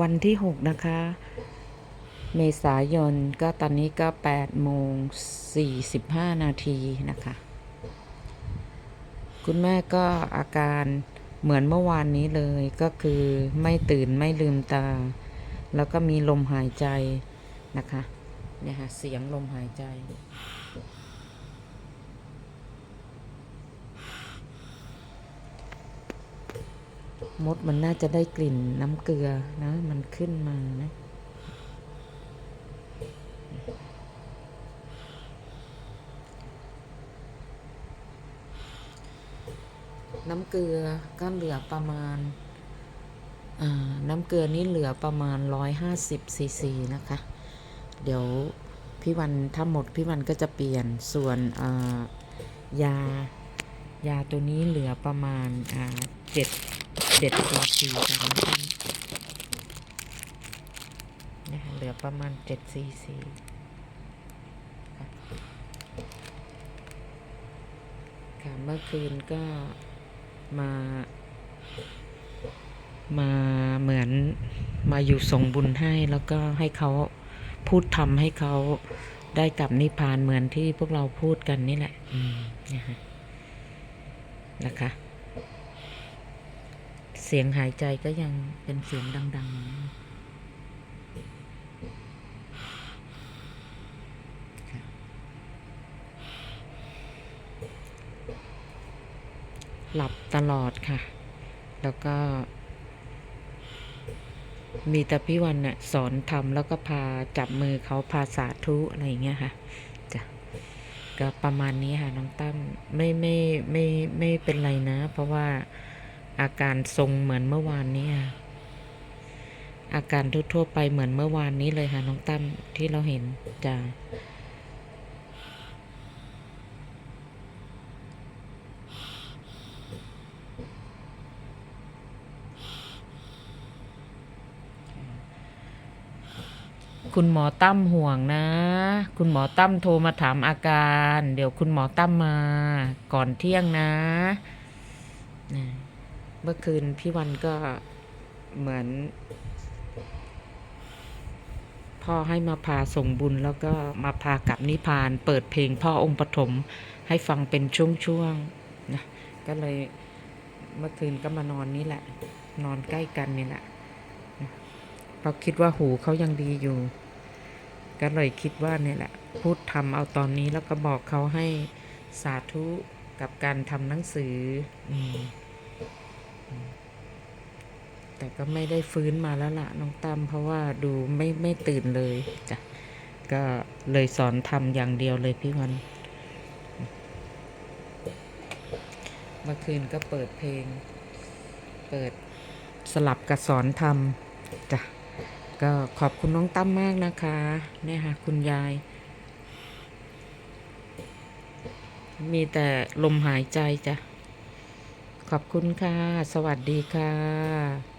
วันที่ 6 นะคะ เมษายนก็ตอนนี้ก็8โมง45 นาทีนะคะ คุณแม่ก็อาการเหมือนเมื่อวานนี้เลยก็คือไม่ตื่นไม่ลืมตา แล้วก็มีลมหายใจนะคะเนี่ยค่ะเสียงลมหายใจ มดมันน่าจะได้กลิ่นน้ำเกลือนะ มันขึ้นมานะน้ำเกลือก็เหลือประมาณ น้ำเกลือนี้เหลือประมาณ 150ซีซีนะคะ เดี๋ยวพี่วันถ้าหมดพี่วันก็จะเปลี่ยนส่วนยายาตัวนี้เหลือประมาณเจ็ด เจ็ดซีซีค่ะน้องท่านนะคะเหลือประมาณเจ็ดซีซีค่ะค่ะเมื่อคืนก็มา มาเหมือนมาอยู่ส่งบุญให้แล้วก็ให้เขาพูดทำให้เขาได้กลับนิพพานเหมือนที่พวกเราพูดกันนี่แหละอืมนะคะนะคะ เสียงหายใจก็ยังเป็นเสียงดังๆอยู่นหลับตลอดค่ะ แล้วก็ มีแต่พี่วันน่ะสอนทำแล้วก็พาจับมือเขาพาสาธุอะไรอย่างเงี้ยค่ะจ้ะก็ประมาณนี้ค่ะน้องตั้มไม่ไม่ไม่ไม่เป็นไรนะ เพราะว่า อาการทรงเหมือนเมื่อวานนี้ค่ะอาการทั่วๆไปเหมือนเมื่อวานนี้เลยค่ะน้องตั้มที่เราเห็นจ้ะคุณหมอตั้มห่วงนะ คุณหมอตั้มโทรมาถามอาการ เดี๋ยวคุณหมอตั้มมาก่อนเที่ยงนะนะ เมื่อคืนพี่วันก็เหมือน พ่อให้มาพาส่งบุญแล้วก็มาพากลับนิพพาน เปิดเพลงพ่อองค์ปฐมให้ฟังเป็นช่วงๆนะก็เลยเมื่อคืนก็มานอนนี่แหละ นอนใกล้กันนี่แหละเพราะคิดว่าหูเขายังดีอยู่ ก็เลยคิดว่าเนี่ยแหละ พูดทำเอาตอนนี้แล้วก็บอกเขาให้สาธุกับการทำหนังสืออืม ก็ไม่ได้ฟื้นมาแล้วล่ะน้องตั้มเพราะว่าดูไม่ไม่ตื่นเลยจ้ะก็เลยสอนทำอย่างเดียวเลยพี่วัน เมื่อคืนก็เปิดเพลง เปิดสลับกับสอนทำจ้ะก็ขอบคุณน้องตั้มมากนะคะเนี่ยค่ะคุณยาย มีแต่ลมหายใจจ้ะขอบคุณค่ะ สวัสดีค่ะ